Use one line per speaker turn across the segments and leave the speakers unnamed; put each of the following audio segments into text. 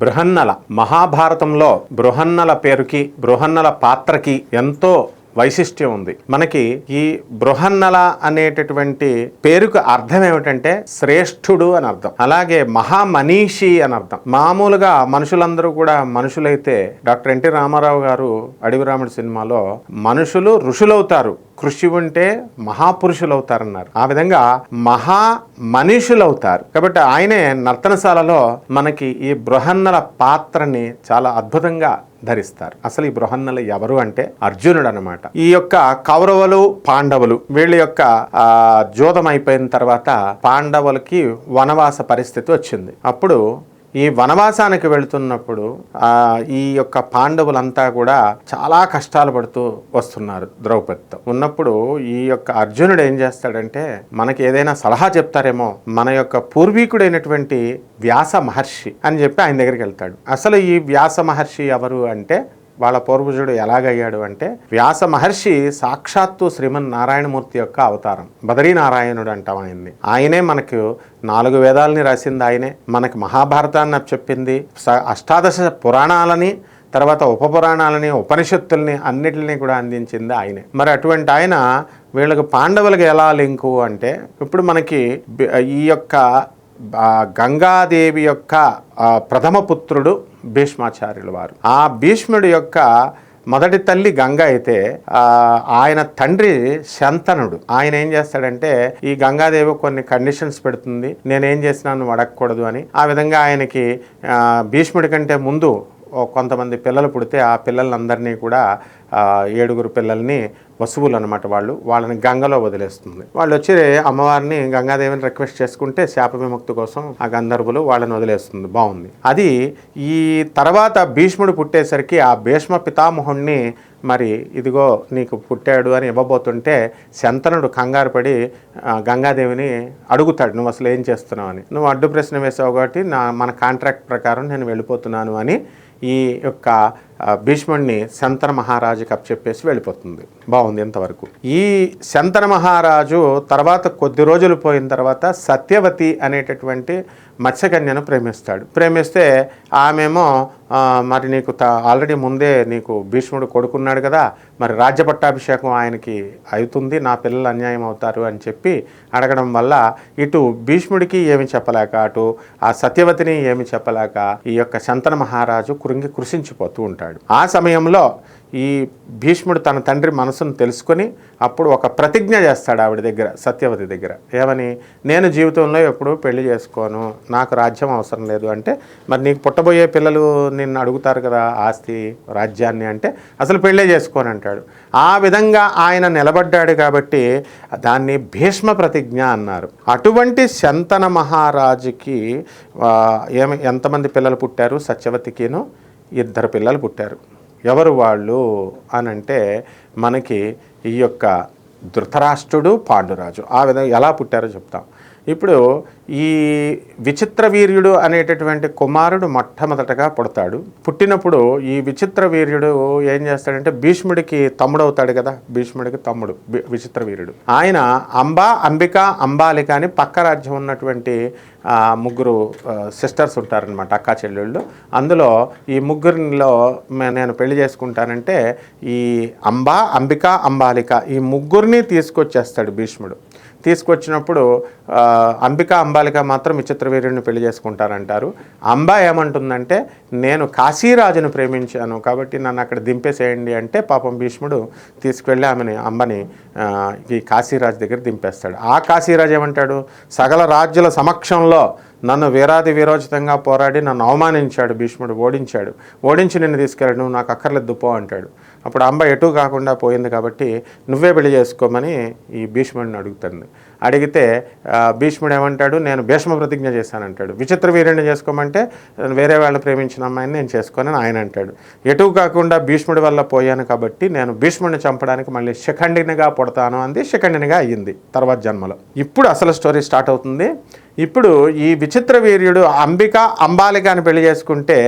బృహన్నల మహాభారతంలో బృహన్నల పేరుకి బృహన్నల పాత్రకి ఎంతో వైశిష్ట్యం ఉంది. మనకి ఈ బృహన్నల అనేటటువంటి పేరుకు అర్థం ఏమిటంటే శ్రేష్ఠుడు అని అర్థం. అలాగే మహామనీషి అని అర్థం. మామూలుగా మనుషులందరూ కూడా మనుషులైతే డాక్టర్ ఎన్టీ రామారావు గారు అడవి రాముడి సినిమాలో మనుషులు ఋషులవుతారు. కృషి ఉంటే మహాపురుషులు అవుతారన్నారు ఆ విధంగా మహా మనుషులు అవుతారు కాబట్టి ఆయనే నర్తనశాలలో మనకి ఈ బృహన్నల పాత్రని చాలా అద్భుతంగా ధరిస్తారు. అసలు ఈ బృహన్నలు ఎవరు అంటే అర్జునుడు అనమాట ఈ యొక్క కౌరవులు పాండవులు వీళ్ళ యొక్క ఆ, జూదం అయిపోయిన తర్వాత పాండవులకి వనవాస పరిస్థితి వచ్చింది. అప్పుడు ఈ వనవాసానికి వెళుతున్నప్పుడు ఆ ఈ యొక్క పాండవులంతా కూడా చాలా కష్టాలు పడుతూ వస్తున్నారు ద్రౌపదితో. ఉన్నప్పుడు ఈ యొక్క అర్జునుడు ఏం చేస్తాడంటే మనకి ఏదైనా సలహా చెప్తారేమో మన యొక్క పూర్వీకుడైనటువంటి వ్యాస మహర్షి అని చెప్పి ఆయన దగ్గరికి వెళ్తాడు. అసలు ఈ వ్యాస మహర్షి ఎవరు అంటే వాళ్ళ పూర్వజుడు ఎలాగయ్యాడు అంటే వ్యాస మహర్షి సాక్షాత్తు శ్రీమన్ నారాయణమూర్తి యొక్క అవతారం. బదరీ నారాయణుడు అంటాం ఆయన్ని. ఆయనే మనకు నాలుగు వేదాలని రాసింది ఆయనే. మనకి మహాభారతాన్ని చెప్పింది. అష్టాదశ పురాణాలని తర్వాత ఉపపురాణాలని ఉపనిషత్తుల్ని అన్నిటిని కూడా అందించింది ఆయనే. మరి అటువంటి ఆయన వీళ్ళకి పాండవులకు ఎలా లింకు అంటే ఇప్పుడు మనకి ఈ యొక్క గంగాదేవి యొక్క ప్రథమ పుత్రుడు భీష్మాచార్యుల వారు. ఆ భీష్ముడి యొక్క మొదటి తల్లి గంగ అయితే ఆయన తండ్రి శంతనుడు. ఆయన ఏం చేస్తాడంటే ఈ గంగాదేవి కొన్ని కండిషన్స్ పెడుతుంది నేనేం చేసినా నువ్వు అడగకూడదు అని. ఆ విధంగా ఆయనకి భీష్ముడి కంటే ముందు కొంతమంది పిల్లలు పుడితే ఆ పిల్లలందరినీ కూడా ఏడుగురు పిల్లల్ని వసువులు అనమాట వాళ్ళు. వాళ్ళని గంగలో వదిలేస్తుంది. వాళ్ళు వచ్చి అమ్మవారిని గంగాదేవిని రిక్వెస్ట్ చేసుకుంటే శాప విముక్తి కోసం ఆ గంధర్వులు వాళ్ళని వదిలేస్తుంది. బాగుంది. అది ఈ తర్వాత భీష్ముడు పుట్టేసరికి ఆ భీష్మ పితామహుణ్ణి మరి ఇదిగో నీకు పుట్టాడు అని ఇవ్వబోతుంటే శంతనుడు కంగారు పడి గంగాదేవిని అడుగుతాడు నువ్వు అసలు ఏం చేస్తున్నావు అని. నువ్వు అడ్డు ప్రశ్న వేసావు కాబట్టి నా మన కాంట్రాక్ట్ ప్రకారం నేను వెళ్ళిపోతున్నాను అని ఈ యొక్క భీష్ముడిని శంతన మహారాజుకి అప్పచెప్పేసి వెళ్ళిపోతుంది. బాగుంది ఇంతవరకు. ఈ శంతన మహారాజు తర్వాత కొద్ది రోజులు పోయిన తర్వాత సత్యవతి అనేటటువంటి మత్స్యకన్యను ప్రేమిస్తాడు. ప్రేమిస్తే ఆమెమో మరి నీకు త ఆల్రెడీ ముందే నీకు భీష్ముడు కొడుకున్నాడు కదా మరి రాజ్య పట్టాభిషేకం ఆయనకి అవుతుంది నా పిల్లలు అన్యాయం అవుతారు అని చెప్పి అడగడం వల్ల ఇటు భీష్ముడికి ఏమి చెప్పలేక అటు ఆ సత్యవతిని ఏమి చెప్పలేక ఈ యొక్క శంతన మహారాజు కృంగి కృషించిపోతూ ఉంటాడు. ఆ సమయంలో ఈ భీష్ముడు తన తండ్రి మనసును తెలుసుకొని అప్పుడు ఒక ప్రతిజ్ఞ చేస్తాడు ఆవిడ దగ్గర సత్యవతి దగ్గర. ఏమని? నేను జీవితంలో ఎప్పుడు పెళ్ళి చేసుకోను నాకు రాజ్యం అవసరం లేదు అంటే మరి నీకు పుట్టబోయే పిల్లలు నిన్ను అడుగుతారు కదా ఆస్తి రాజ్యాన్ని అంటే అసలు పెళ్ళే చేసుకోను అంటాడు. ఆ విధంగా ఆయన నిలబడ్డాడు కాబట్టి దాన్ని భీష్మ ప్రతిజ్ఞ అన్నారు. అటువంటి శంతన మహారాజుకి ఏమి ఎంతమంది పిల్లలు పుట్టారు? సత్యవతికిను ఇద్దరు పిల్లలు పుట్టారు. ఎవరు వాళ్ళు అని అంటే మనకి ఈ యొక్క ధృతరాష్ట్రుడు పాండురాజు. ఆ విధంగా ఎలా పుట్టారో చెప్తాం. ఇప్పుడు ఈ విచిత్ర వీర్యుడు అనేటటువంటి కుమారుడు మొట్టమొదటగా పుడతాడు. పుట్టినప్పుడు ఈ విచిత్ర వీర్యుడు ఏం చేస్తాడంటే భీష్ముడికి తమ్ముడు అవుతాడు కదా. భీష్ముడికి తమ్ముడు విచిత్ర వీర్యుడు. ఆయన అంబా అంబిక అంబాలిక అని పక్క రాజ్యం ఉన్నటువంటి ముగ్గురు సిస్టర్స్ ఉంటారనమాట అక్క చెల్లెళ్ళు. అందులో ఈ ముగ్గురిలో నేను పెళ్ళి చేసుకుంటానంటే ఈ అంబా అంబిక అంబాలిక ఈ ముగ్గురిని తీసుకొచ్చేస్తాడు భీష్ముడు. తీసుకొచ్చినప్పుడు అంబిక అంబాలిక మాత్రం విచిత్ర వీర్యుడిని పెళ్ళి చేసుకుంటారంటారు. అంబ ఏమంటుందంటే నేను కాశీరాజును ప్రేమించాను కాబట్టి నన్ను అక్కడ దింపేసేయండి అంటే పాపం భీష్ముడు తీసుకువెళ్ళి ఆమెని అంబని ఈ కాశీరాజు దగ్గర దింపేస్తాడు. ఆ కాశీరాజు ఏమంటాడు సకల రాజ్యుల సమక్షంలో నన్ను వీరాది వీరోచితంగా పోరాడి నన్ను అవమానించాడు భీష్ముడు ఓడించాడు. ఓడించి నిన్ను తీసుకెళ్ళాడు నాకు అక్కర్లేదు పో అంటాడు. అప్పుడు అంబ ఎటు కాకుండా పోయింది కాబట్టి నువ్వే పెళ్ళి చేసుకోమని ఈ భీష్ముడిని అడుగుతుంది. అడిగితే భీష్ముడు ఏమంటాడు? నేను భీష్మ ప్రతిజ్ఞ చేశానంటాడు. విచిత్ర వీరుణ్ణి చేసుకోమంటే వేరే వాళ్ళని ప్రేమించిన అమ్మాయిని నేను చేసుకోనని ఆయన అంటాడు. ఎటు కాకుండా భీష్ముడి వల్ల పోయాను కాబట్టి నేను భీష్ముడిని చంపడానికి మళ్ళీ శిఖండినిగా పుడతాను అంది. శిఖండినిగా అయ్యింది తర్వాత జన్మలో. ఇప్పుడు అసలు స్టోరీ స్టార్ట్ అవుతుంది. ఇప్పుడు ఈ విచిత్ర వీర్యుడు అంబిక అంబాలిక అని పెళ్ళి చేసుకుంటే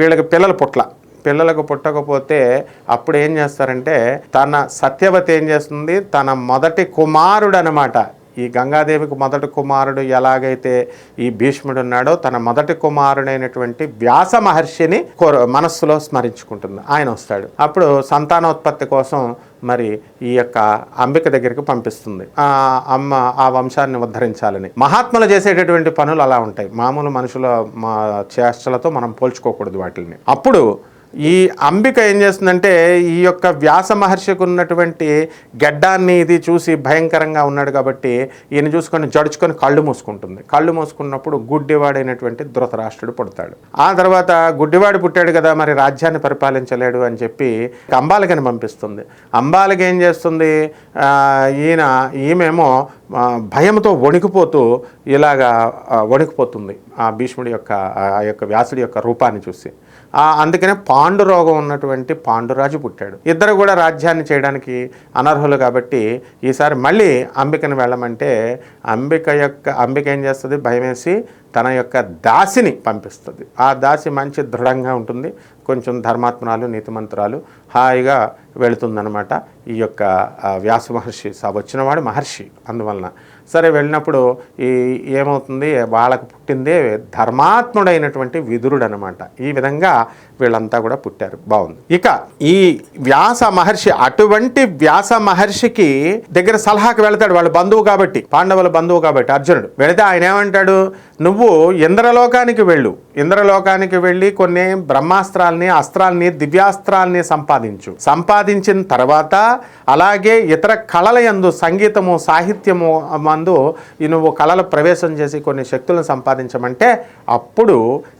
వీళ్ళకి పిల్లలు పుట్ల. పిల్లలకు పుట్టకపోతే అప్పుడు ఏం చేస్తారంటే తన సత్యవతి ఏం చేస్తుంది? తన మొదటి కుమారుడు అనమాట ఈ గంగాదేవికి మొదటి కుమారుడు ఎలాగైతే ఈ భీష్ముడు ఉన్నాడో తన మొదటి కుమారుడైనటువంటి వ్యాస మహర్షిని మనస్సులో స్మరించుకుంటుంది. ఆయన వస్తాడు. అప్పుడు సంతానోత్పత్తి కోసం మరి ఈ యొక్క అంబిక దగ్గరికి పంపిస్తుంది. ఆ అమ్మ ఆ వంశాన్ని ఉద్ధరించాలని. మహాత్ములు చేసేటటువంటి పనులు అలా ఉంటాయి. మామూలు మనుషుల మా చేష్టలతో మనం పోల్చుకోకూడదు వాటిని అప్పుడు ఈ అంబిక ఏం చేస్తుందంటే ఈ యొక్క వ్యాస మహర్షికి ఉన్నటువంటి గడ్డాన్ని ఇది చూసి భయంకరంగా ఉన్నాడు కాబట్టి ఈయన చూసుకొని జడుచుకొని కళ్ళు మూసుకుంటుంది. కళ్ళు మూసుకున్నప్పుడు గుడ్డివాడైనటువంటి ధృతరాష్ట్రుడు పుడతాడు. ఆ తర్వాత గుడ్డివాడు పుట్టాడు కదా మరి రాజ్యాన్ని పరిపాలించలేడు అని చెప్పి అంబాలికని పంపిస్తుంది. అంబాలిక ఏం చేస్తుంది? ఈయన ఈమెమో భయంతో వణికిపోతూ ఇలాగా వణికిపోతుంది ఆ భీష్ముడి యొక్క ఆ యొక్క వ్యాసుడి యొక్క రూపాన్ని చూసి. అందుకనే పా పాండురోగం ఉన్నటువంటి పాండురాజు పుట్టాడు. ఇద్దరు కూడా రాజ్యాన్ని చేయడానికి అనర్హులు కాబట్టి ఈసారి మళ్ళీ అంబికను వెళ్ళమంటే అంబిక యొక్క అంబిక ఏం చేస్తుంది? భయమేసి తన యొక్క దాసిని పంపిస్తుంది. ఆ దాసి మంచి దృఢంగా ఉంటుంది. కొంచెం ధర్మాత్మరాలు నీతిమంతురాలు హాయిగా వెళుతుందనమాట ఈ యొక్క వ్యాస మహర్షి స- వచ్చినవాడు మహర్షి అందువలన. సరే వెళ్ళినప్పుడు ఈ ఏమవుతుంది? వాళ్ళకు పుట్టిందే ధర్మాత్ముడైనటువంటి విదురుడు అనమాట ఈ విధంగా వీళ్ళంతా కూడా పుట్టారు. బాగుంది. ఇక ఈ వ్యాస మహర్షి అటువంటి వ్యాస మహర్షికి దగ్గర సలహాకి వెళతాడు వాళ్ళ బంధువు కాబట్టి పాండవుల బంధువు కాబట్టి అర్జునుడు. వెళితే ఆయన ఏమంటాడు? నువ్వు ఇంద్రలోకానికి వెళ్ళు. ఇంద్రలోకానికి వెళ్ళి కొన్ని బ్రహ్మాస్త్రాల్ని అస్త్రాల్ని దివ్యాస్త్రాల్ని సంపాదించు. సంపాదించిన తర్వాత అలాగే ఇతర కళల యందు సంగీతము సాహిత్యము మందు ఈ నువ్వు కళలు ప్రవేశం చేసి కొన్ని శక్తులను సంపాదించమంటే అప్పుడు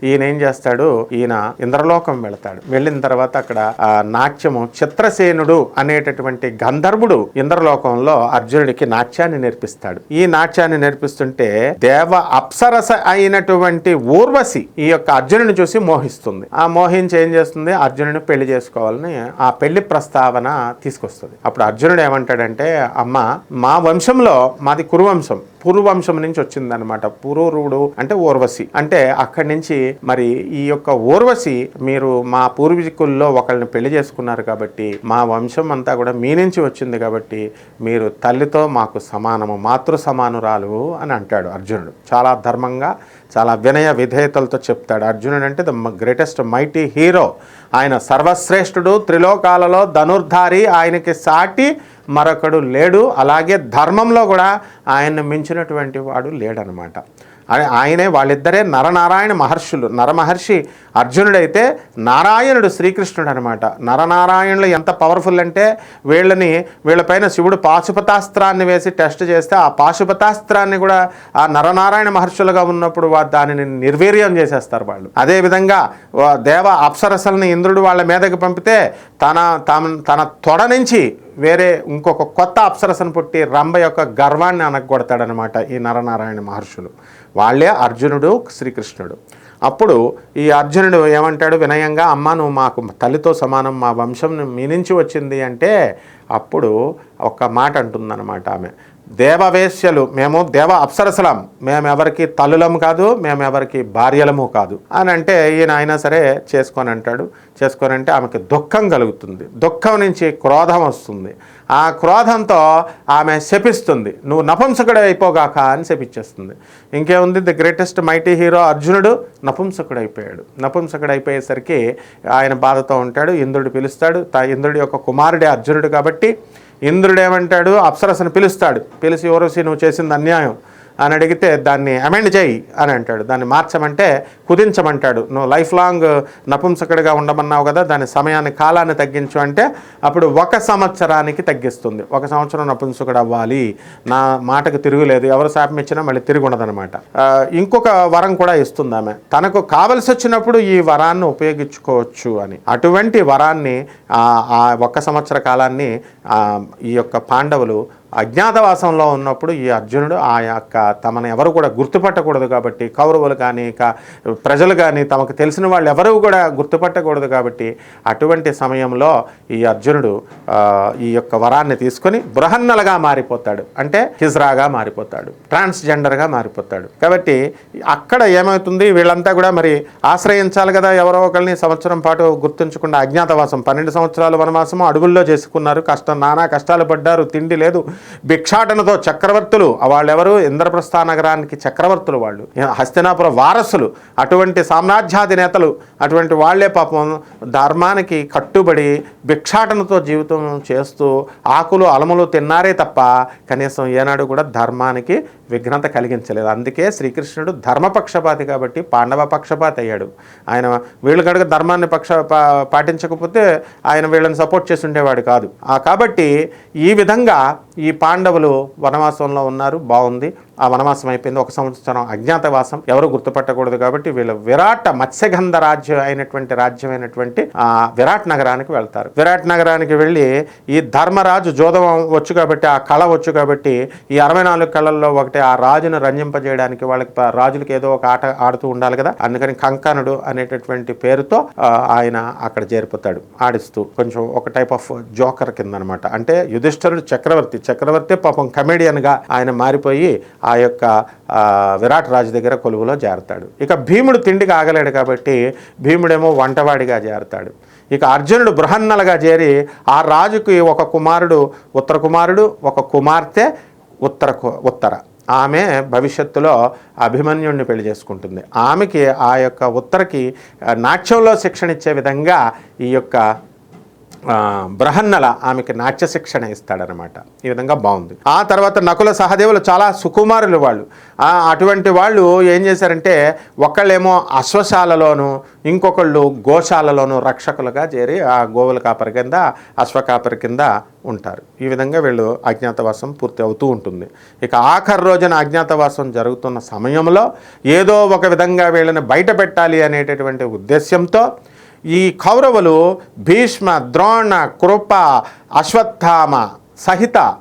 ఈయన ఏం చేస్తాడు? ఈయన ఇంద్రలోకం వెళతాడు. వెళ్ళిన తర్వాత అక్కడ ఆ, నాట్యము చిత్రసేనుడు అనేటటువంటి గంధర్వుడు ఇంద్రలోకంలో అర్జునుడికి నాట్యాన్ని నేర్పిస్తాడు. ఈ నాట్యాన్ని నేర్పిస్తుంటే దేవ అప్సరస అయినటువంటి ఊర్వశి ఈ యొక్క అర్జునుని చూసి మోహిస్తుంది. ఆ మోహించి ఏం చేస్తుంది? అర్జునుని పెళ్ళి చేసుకోవాలని ఆ పెళ్ళి ప్రస్తావన తీసుకొస్తుంది. అప్పుడు అర్జునుడు ఏమంటాడంటే అమ్మ మా వంశంలో మాది కురువంశం. పూర్వంశం నుంచి వచ్చిందనమాట పురూరుడు అంటే ఊర్వశి అంటే అక్కడి నుంచి మరి ఈ యొక్క ఊర్వశి మీరు మా పూర్వీకుల్లో ఒకరిని పెళ్ళి చేసుకున్నారు కాబట్టి మా వంశం అంతా కూడా మీ నుంచి వచ్చింది కాబట్టి మీరు తల్లితో మాకు సమానము మాతృ సమానురాలు అని అంటాడు అర్జునుడు. చాలా ధర్మంగా చాలా వినయ విధేయతలతో చెప్తాడు. అర్జునుడు అంటే ద గ్రేటెస్ట్ మైటీ హీరో ఆయన సర్వశ్రేష్ఠుడు త్రిలోకాలలో ధనుర్ధారి ఆయనకి సాటి మరొకడు లేడు. అలాగే ధర్మంలో కూడా ఆయన్ని మించినటువంటి వాడు లేడనమాట. ఆయనే వాళ్ళిద్దరే నరనారాయణ మహర్షులు. నరమహర్షి అర్జునుడైతే నారాయణుడు శ్రీకృష్ణుడు అనమాట నరనారాయణులు ఎంత పవర్ఫుల్ అంటే వీళ్ళని వీళ్ళపైన శివుడు పాశుపతాస్త్రాన్ని వేసి టెస్ట్ చేస్తే ఆ పాశుపతాస్త్రాన్ని కూడా ఆ నరనారాయణ మహర్షులుగా ఉన్నప్పుడు వా దానిని నిర్వీర్యం చేసేస్తారు వాళ్ళు. అదేవిధంగా దేవ అప్సరసల్ని ఇంద్రుడు వాళ్ళ మీదకి పంపితే తన తన తన తొడ నుంచి వేరే ఇంకొక కొత్త అప్సరసను పుట్టి రంభ యొక్క గర్వాన్ని అనగొడతాడనమాట ఈ నరనారాయణ మహర్షులు. వాళ్ళే అర్జునుడు శ్రీకృష్ణుడు. అప్పుడు ఈ అర్జునుడు ఏమంటాడు వినయంగా అమ్మ నువ్వు మాకు తల్లితో సమానం మా వంశం మీ నుంచి వచ్చింది అంటే అప్పుడు ఒక మాట అంటుందన్నమాట ఆమె. దేవవేశ్యలు మేము దేవ అప్సరసలం మేము ఎవరికి తల్లులము కాదు మేము ఎవరికి భార్యలము కాదు. అని అంటే ఈయన అయినా సరే చేసుకొని అంటాడు. చేసుకొని అంటే ఆమెకి దుఃఖం కలుగుతుంది. దుఃఖం నుంచి క్రోధం వస్తుంది. ఆ క్రోధంతో ఆమె శపిస్తుంది. నువ్వు నపుంసకుడు అయిపోగాక అని శపిచ్చేస్తుంది ఇంకేముంది? ది గ్రేటెస్ట్ మైటీ హీరో అర్జునుడు నపుంసకుడు అయిపోయాడు. నపుంసకుడు అయిపోయేసరికి ఆయన బాధతో ఉంటాడు. ఇంద్రుడు పిలుస్తాడు. ఇంద్రుడి యొక్క కుమారుడే అర్జునుడు కాబట్టి ఇంద్రుడేమంటాడు అప్సరసను పిలుస్తాడు. పిలిచి ఓరసి నువ్వు చేసింది అన్యాయం? అని అడిగితే దాన్ని అమెండ్ చేయి అని అంటాడు. దాన్ని మార్చమంటే కుదించమంటాడు. నువ్వు లైఫ్ లాంగ్ నపుంసకుడిగా ఉండమన్నావు కదా దాని సమయాన్ని కాలాన్ని తగ్గించు అంటే అప్పుడు ఒక సంవత్సరానికి తగ్గిస్తుంది. ఒక సంవత్సరం నపుంసకుడు అవ్వాలి. నా మాటకు తిరుగులేదు ఎవరు శాపం ఇచ్చినా మళ్ళీ తిరిగి ఉండదనమాట ఇంకొక వరం కూడా ఇస్తుంది ఆమె. తనకు కావలసి వచ్చినప్పుడు ఈ వరాన్ని ఉపయోగించుకోవచ్చు అని. అటువంటి వరాన్ని ఆ ఒక్క సంవత్సర కాలాన్ని ఈ యొక్క పాండవులు అజ్ఞాతవాసంలో ఉన్నప్పుడు ఈ అర్జునుడు ఆ యొక్క తమను ఎవరు కూడా గుర్తుపట్టకూడదు కాబట్టి కౌరవులు కానీ ప్రజలు కానీ తమకు తెలిసిన వాళ్ళు ఎవరు కూడా గుర్తుపట్టకూడదు కాబట్టి అటువంటి సమయంలో ఈ అర్జునుడు ఈ యొక్క వరాన్ని తీసుకొని బృహన్నలుగా మారిపోతాడు. అంటే హిజ్రాగా మారిపోతాడు. ట్రాన్స్జెండర్గా మారిపోతాడు. కాబట్టి అక్కడ ఏమవుతుంది? వీళ్ళంతా కూడా మరి ఆశ్రయించాలి కదా ఎవరో ఒకరిని సంవత్సరం పాటు గుర్తుంచకుండా అజ్ఞాతవాసం పన్నెండు సంవత్సరాల వనవాసము అడవుల్లో చేసుకున్నారు. కష్టం నానా కష్టాలు పడ్డారు తిండి లేదు భిక్షాటనతో చక్రవర్తులు వాళ్ళెవరు? ఇంద్రప్రస్థ నగరానికి చక్రవర్తులు వాళ్ళు. హస్తినాపుర వారసులు అటువంటి సామ్రాజ్యాధినేతలు అటువంటి వాళ్ళే పాపం ధర్మానికి కట్టుబడి భిక్షాటనతో జీవితం చేస్తూ ఆకులు అలములు తిన్నారే తప్ప కనీసం ఏనాడు కూడా ధర్మానికి విఘ్నత కలిగించలేదు. అందుకే శ్రీకృష్ణుడు ధర్మపక్షపాతి కాబట్టి పాండవ పక్షపాతి అయ్యాడు. ఆయన వీళ్ళు కనుక ధర్మాన్ని పక్ష పాటించకపోతే ఆయన వీళ్ళని సపోర్ట్ చేసి ఉండేవాడు కాదు. కాబట్టి ఈ విధంగా ఈ పాండవులు వనవాసంలో ఉన్నారు బాగుంది. ఆ వనవాసం అయిపోయింది. ఒక సంవత్సరం అజ్ఞాతవాసం. ఎవరు గుర్తుపట్టకూడదు కాబట్టి వీళ్ళు విరాట మత్స్యగంధ రాజ్యం అయినటువంటి రాజ్యమైనటువంటి ఆ విరాట్ నగరానికి వెళ్తారు. విరాట్ నగరానికి వెళ్ళి ఈ ధర్మరాజు జోదం వచ్చు కాబట్టి ఆ కళ వచ్చు కాబట్టి ఈ అరవై నాలుగు కళల్లో ఒకటి ఆ రాజును రంజింపజేయడానికి వాళ్ళకి రాజులకి ఏదో ఒక ఆట ఆడుతూ ఉండాలి కదా. అందుకని కంకణుడు అనేటటువంటి పేరుతో ఆయన అక్కడ చేరిపోతాడు. ఆడిస్తూ కొంచెం ఒక టైప్ ఆఫ్ జోకర్ కింద అనమాట అంటే యుధిష్ఠరుడు చక్రవర్తి. చక్రవర్తి పాపం కమెడియన్గా ఆయన మారిపోయి ఆ ఆ యొక్క విరాట్ రాజు దగ్గర కొలువులో చేరతాడు ఇక భీముడు తిండికి ఆగలేడు కాబట్టి భీముడేమో వంటవాడిగా చేరతాడు ఇక అర్జునుడు బృహన్నలుగా చేరి ఆ రాజుకి ఒక కుమారుడు ఉత్తర కుమారుడు ఒక కుమార్తె ఉత్తర ఉత్తర. ఆమె భవిష్యత్తులో అభిమన్యుణ్ణి పెళ్ళి చేసుకుంటుంది. ఆమెకి ఆ యొక్క ఉత్తరకి నాట్యంలో శిక్షణ ఇచ్చే విధంగా ఈ యొక్క బ్రహన్నల ఆమెకి నాట్య శిక్షణ ఇస్తాడనమాట ఈ విధంగా బాగుంది. ఆ తర్వాత నకుల సహదేవులు చాలా సుకుమారులు వాళ్ళు. అటువంటి వాళ్ళు ఏం చేశారంటే ఒకళ్ళేమో అశ్వశాలలోను ఇంకొకళ్ళు గోశాలలోను రక్షకులుగా చేరి ఆ గోవుల కాపరి కింద అశ్వ కాపరి కింద ఉంటారు. ఈ విధంగా వీళ్ళు అజ్ఞాతవాసం పూర్తి అవుతూ ఉంటుంది. ఇక ఆఖరి రోజున అజ్ఞాతవాసం జరుగుతున్న సమయంలో ఏదో ఒక విధంగా వీళ్ళని బయట పెట్టాలి అనేటటువంటి ఉద్దేశ్యంతో ఈ కౌరవులు భీష్మ ద్రోణ కృప అశ్వత్థామ సహిత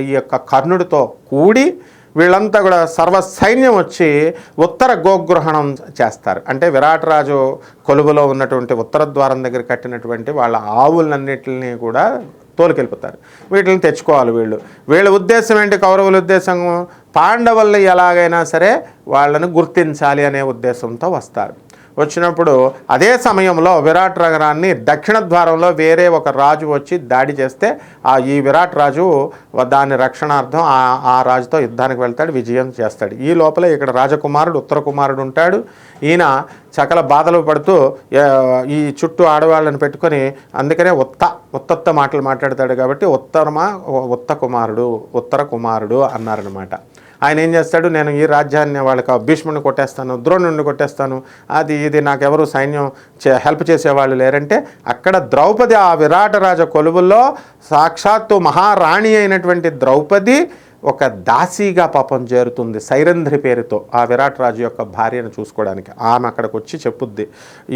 ఈ యొక్క కర్ణుడితో కూడి వీళ్ళంతా కూడా సర్వ సైన్యం వచ్చి ఉత్తర గోగ్రహణం చేస్తారు. అంటే విరాటరాజు కొలువులో ఉన్నటువంటి ఉత్తర ద్వారం దగ్గర కట్టినటువంటి వాళ్ళ ఆవులన్నిటిని కూడా తోలుకెళ్ళిపోతారు. వీటిని తెచ్చుకోవాలి వీళ్ళు. వీళ్ళ ఉద్దేశం ఏంటి కౌరవుల ఉద్దేశం? పాండవుల్ని ఎలాగైనా సరే వాళ్ళని గుర్తించాలి అనే ఉద్దేశంతో వస్తారు. వచ్చినప్పుడు అదే సమయంలో విరాట్ నగరాన్ని దక్షిణ ద్వారంలో వేరే ఒక రాజు వచ్చి దాడి చేస్తే ఆ ఈ విరాట్ రాజు దాని రక్షణార్థం ఆ ఆ రాజుతో యుద్ధానికి వెళ్తాడు విజయం చేస్తాడు. ఈ లోపల ఇక్కడ రాజకుమారుడు ఉత్తర కుమారుడు ఉంటాడు. ఈయన సకల బాధలు పడుతూ ఈ చుట్టూ ఆడవాళ్ళని పెట్టుకొని అందుకనే ఉత్త ఉత్తత్త మాటలు మాట్లాడతాడు కాబట్టి ఉత్తరమా ఉత్త కుమారుడు ఉత్తర కుమారుడు అన్నారనమాట ఆయన ఏం చేస్తాడు నేను ఈ రాజ్యాన్ని వాళ్ళకి భీష్ముడిని కొట్టేస్తాను ద్రోణుడిని కొట్టేస్తాను అది ఇది నాకెవరు సైన్యం చే హెల్ప్ చేసేవాళ్ళు లేరంటే అక్కడ ద్రౌపది ఆ విరాట రాజ కొలువుల్లో సాక్షాత్తు మహారాణి అయినటువంటి ద్రౌపది ఒక దాసీగా పాపం చేరుతుంది సైరంధ్రి పేరుతో ఆ విరాట్ రాజు యొక్క భార్యను చూసుకోవడానికి. ఆమె అక్కడికి వచ్చి చెప్పుద్ది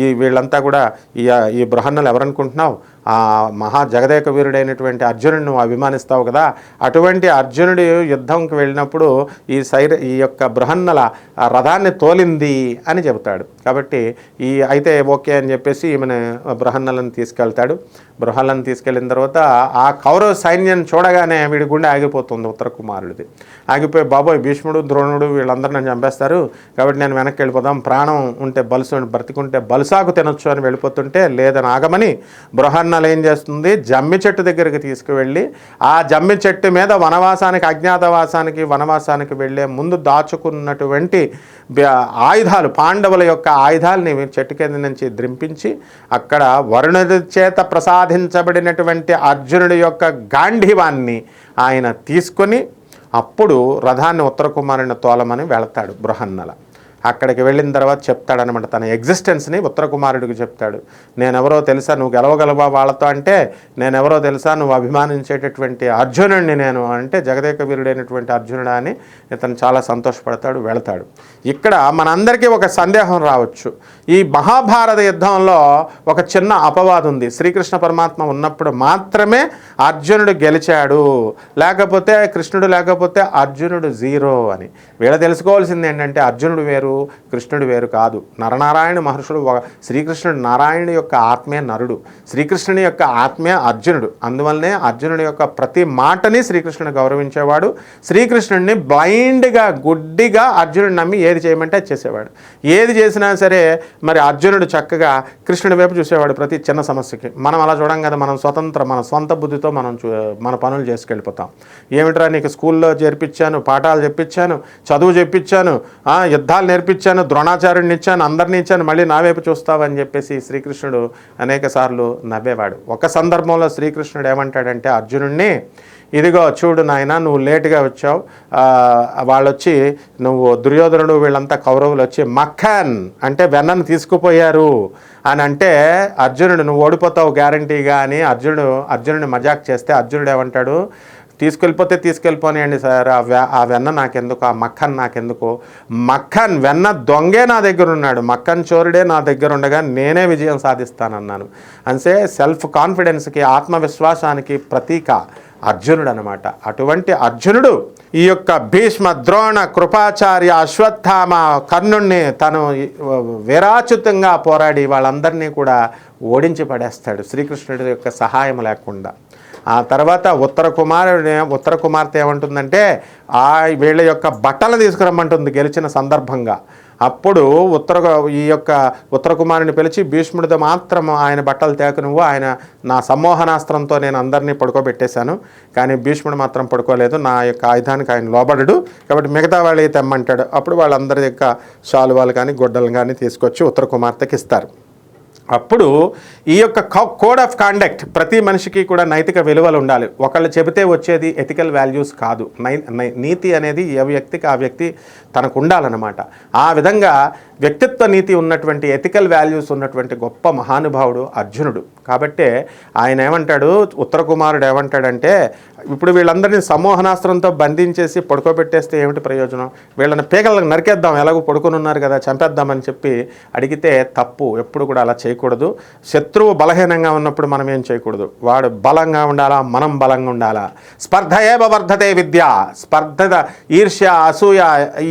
ఈ వీళ్ళంతా కూడా ఈ ఈ బృహన్నలు ఎవరనుకుంటున్నావు? ఆ మహా జగదేక వీరుడైనటువంటి అర్జునుడిని నువ్వు అభిమానిస్తావు కదా అటువంటి అర్జునుడు యుద్ధంకి వెళ్ళినప్పుడు ఈ సైర ఈ యొక్క బృహన్నల రథాన్ని తోలింది అని చెబుతాడు. కాబట్టి ఈ అయితే ఓకే అని చెప్పేసి ఈమెను బృహన్నలను తీసుకెళ్తాడు. బృహన్నలను తీసుకెళ్ళిన తర్వాత ఆ కౌరవ సైన్యం చూడగానే వీడి గుండె ఆగిపోతుంది ఉత్తర కుమారుడిది. ఆగిపోయి బాబోయ్ భీష్ముడు ద్రోణుడు వీళ్ళందరూ నన్ను చంపేస్తారు. కాబట్టి నేను వెనక్కి వెళ్ళిపోదాం. ప్రాణం ఉంటే బలుసు బ్రతికుంటే బలుసాకు తినొచ్చు అని వెళ్ళిపోతుంటే లేదని ఆగమని బృహన్నలు ఏం చేస్తుంది? జమ్మి చెట్టు దగ్గరికి తీసుకువెళ్ళి ఆ జమ్మి చెట్టు మీద వనవాసానికి అజ్ఞాతవాసానికి వనవాసానికి వెళ్ళే ముందు దాచుకున్నటువంటి ఆయుధాలు పాండవుల యొక్క ఆయుధాలని చెట్టు కింద నుంచి ద్రింపించి అక్కడ వరుణుడి చేత ప్రసాదించబడినటువంటి అర్జునుడి యొక్క గాంధీవాన్ని ఆయన తీసుకొని అప్పుడు రథాన్ని ఉత్తర కుమారుని తోలమని వెళతాడు బృహన్నల. అక్కడికి వెళ్ళిన తర్వాత చెప్తాడనమాట తన ఎగ్జిస్టెన్స్ని ఉత్తర కుమారుడికి చెప్తాడు. నేనెవరో తెలుసా? నువ్వు గెలవగలవా వాళ్ళతో? అంటే నేనెవరో తెలుసా? నువ్వు అభిమానించేటటువంటి అర్జునుడిని నేను. అంటే జగదేక వీరుడైనటువంటి అర్జునుడా అని ఇతను చాలా సంతోషపడతాడు వెళతాడు. ఇక్కడ మనందరికీ ఒక సందేహం రావచ్చు. ఈ మహాభారత యుద్ధంలో ఒక చిన్న అపవాదం ఉంది. శ్రీకృష్ణ పరమాత్మ ఉన్నప్పుడు మాత్రమే అర్జునుడు గెలిచాడు. లేకపోతే కృష్ణుడు లేకపోతే అర్జునుడు జీరో అని. వీళ్ళ తెలుసుకోవాల్సింది ఏంటంటే అర్జునుడు వేరు కృష్ణుడు వేరు కాదు. నరనారాయణ మహర్షుడు ఒక- శ్రీకృష్ణుడు నారాయణుడు యొక్క ఆత్మే నరుడు. శ్రీకృష్ణుని యొక్క ఆత్మే అర్జునుడు. అందువల్లనే అర్జునుడి యొక్క ప్రతి మాటని శ్రీకృష్ణుడు గౌరవించేవాడు. శ్రీకృష్ణుడిని బ్లైండ్గా గుడ్డిగా అర్జునుడు నమ్మి ఏది చేయమంటే అది చేసేవాడు. ఏది చేసినా సరే మరి అర్జునుడు చక్కగా కృష్ణుడి వైపు చూసేవాడు ప్రతి చిన్న సమస్యకి. మనం అలా చూడం కదా మనం స్వతంత్ర మన సొంత బుద్ధితో మనం చూ- మన పనులు చేసుకెళ్ళిపోతాం. ఏమిట్రా నీకు స్కూల్లో చేర్పించాను పాఠాలు చెప్పించాను చదువు చెప్పించాను ఆ, యుద్ధాలు నేర్పించాను ద్రోణాచార్యుడిని ఇచ్చాను అందరిని ఇచ్చాను మళ్ళీ నా వైపు చూస్తావని చెప్పేసి శ్రీకృష్ణుడు అనేక సార్లు నవ్వేవాడు. ఒక సందర్భంలో శ్రీకృష్ణుడు ఏమంటాడంటే అర్జునుడిని ఇదిగో చూడు నాయన నువ్వు లేటుగా వచ్చావు. వాళ్ళొచ్చి నువ్వు దుర్యోధనుడు వీళ్ళంతా కౌరవులు వచ్చి మక్కన్ అంటే వెన్నను తీసుకుపోయారు అని అంటే అర్జునుడు నువ్వు ఓడిపోతావు గ్యారంటీగా అని అర్జునుడు అర్జునుడిని మజాక్ చేస్తే అర్జునుడు ఏమంటాడు తీసుకెళ్ళిపోతే తీసుకెళ్ళిపోనియండి సార్ ఆ వె ఆ వెన్న నాకెందుకు ఆ మక్కన్ నాకెందుకు? మక్కన్ వెన్న దొంగే నా దగ్గర ఉన్నాడు మక్కన్ చోరుడే నా దగ్గర ఉండగా నేనే విజయం సాధిస్తానన్నాను. అంటే సెల్ఫ్ కాన్ఫిడెన్స్కి ఆత్మవిశ్వాసానికి ప్రతీక. అర్జునుడు అనమాట అటువంటి అర్జునుడు ఈ యొక్క భీష్మ ద్రోణ కృపాచార్య అశ్వత్థామ కర్ణుణ్ణి తను విరాచితంగా పోరాడి వాళ్ళందరినీ కూడా ఓడించి పడేస్తాడు శ్రీకృష్ణుడి యొక్క సహాయం లేకుండా. ఆ తర్వాత ఉత్తర కుమారుడు ఉత్తర కుమార్తె ఏమంటుందంటే ఆ వీళ్ళ యొక్క బట్టలు తీసుకురమ్మంటుంది గెలిచిన సందర్భంగా. అప్పుడు ఉత్తర ఈ యొక్క ఉత్తర కుమారుని పిలిచి భీష్ముడితో మాత్రం ఆయన బట్టలు తేక నువ్వు ఆయన నా సమ్మోహనాస్త్రంతో నేను అందరినీ పడుకోబెట్టేశాను. కానీ భీష్ముడు మాత్రం పడుకోలేదు నా యొక్క ఆయుధానికి ఆయన లోబడడు. కాబట్టి మిగతా వాళ్ళు తెమ్మంటాడు. అప్పుడు వాళ్ళందరి యొక్క శాలువాలు కానీ గుడ్డలు కానీ తీసుకొచ్చి ఉత్తర కుమార్తెకి ఇస్తారు. అప్పుడు ఈ యొక్క కోడ్ ఆఫ్ కాండక్ట్ ప్రతి మనిషికి కూడా నైతిక విలువలు ఉండాలి. ఒకళ్ళు చెబితే వచ్చేది ఎథికల్ వాల్యూస్ కాదు. నై నై- నీతి అనేది ఏ వ్యక్తికి ఆ వ్యక్తి తనకు ఉండాలన్నమాట. ఆ విధంగా వ్యక్తిత్వ నీతి ఉన్నటువంటి ఎథికల్ వాల్యూస్ ఉన్నటువంటి గొప్ప మహానుభావుడు అర్జునుడు. కాబట్టే ఆయన ఏమంటాడు? ఉత్తర కుమారుడు ఏమంటాడంటే ఇప్పుడు వీళ్ళందరినీ సమూహనాస్త్రంతో బంధించేసి పడుకోబెట్టేస్తే ఏమిటి ప్రయోజనం? వీళ్ళని పీకలకు నరికేద్దాం ఎలాగో పడుకునున్నారు ఉన్నారు కదా చంపేద్దామని చెప్పి అడిగితే తప్పు ఎప్పుడు కూడా అలా చేయకూడదు. శత్రువు బలహీనంగా ఉన్నప్పుడు మనం ఏం చేయకూడదు? వాడు బలంగా ఉండాలా? మనం బలంగా ఉండాలా? స్పర్ధ ఏవ వర్ధతే విద్య? స్పర్ధ ఈర్ష్య అసూయ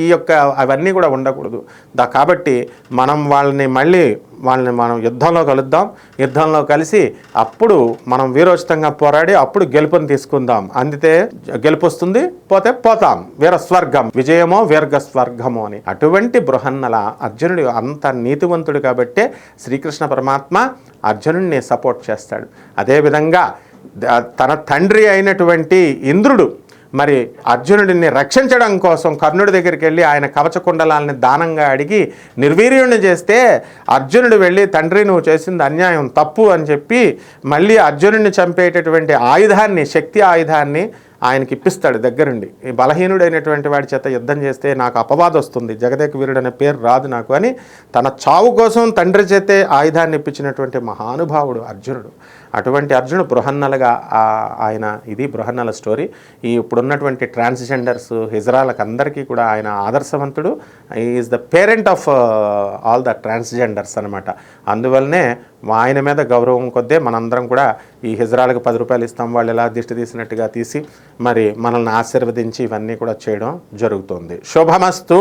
ఈ యొక్క అవన్నీ కూడా ఉండకూడదు. దా కాబట్టి మనం వాళ్ళని మళ్ళీ వాళ్ళని మనం యుద్ధంలో కలుద్దాం యుద్ధంలో కలిసి అప్పుడు మనం వీరోచితంగా పోరాడి అప్పుడు గెలుపుని తీసుకుందాం. అందితే గెలుపు వస్తుంది పోతే పోతాం. వీర స్వర్గం విజయమో వీర్గ స్వర్గమో అని. అటువంటి బృహన్నల అర్జునుడు అంత నీతివంతుడు కాబట్టే శ్రీకృష్ణ పరమాత్మ అర్జునుడిని సపోర్ట్ చేస్తాడు. అదేవిధంగా తన తండ్రి అయినటువంటి ఇంద్రుడు మరి అర్జునుడిని రక్షించడం కోసం కర్ణుడి దగ్గరికి వెళ్ళి ఆయన కవచకుండలాల్ని దానంగా అడిగి నిర్వీర్యుడిని చేస్తే అర్జునుడు వెళ్ళి తండ్రి నువ్వు చేసింది అన్యాయం తప్పు అని చెప్పి మళ్ళీ అర్జునుడిని చంపేటటువంటి ఆయుధాన్ని శక్తి ఆయుధాన్ని ఆయనకి ఇప్పిస్తాడు దగ్గరుండి. ఈ బలహీనుడైనటువంటి వాడి చేత యుద్ధం చేస్తే నాకు అపవాదం వస్తుంది జగదేక వీరుడు అనే పేరు రాదు నాకు అని తన చావు కోసం తండ్రి చేతే ఆయుధాన్ని ఇప్పించినటువంటి మహానుభావుడు అర్జునుడు. అటువంటి అర్జునుడు బృహన్నలగా ఆయన ఇది బృహన్నల స్టోరీ. ఈ ఇప్పుడున్నటువంటి ట్రాన్స్జెండర్స్ హిజరాలకు అందరికీ కూడా ఆయన ఆదర్శవంతుడు. Is the parent of all the transgenders అనమాట అందువల్లనే ఆయన మీద గౌరవం కొద్దే మనందరం కూడా ఈ హిజరాలకు పది రూపాయలు ఇస్తాం వాళ్ళు ఎలా దిష్టి తీసినట్టుగా తీసి మరి మనల్ని ఆశీర్వదించి ఇవన్నీ కూడా చేయడం జరుగుతుంది. శుభమస్తు.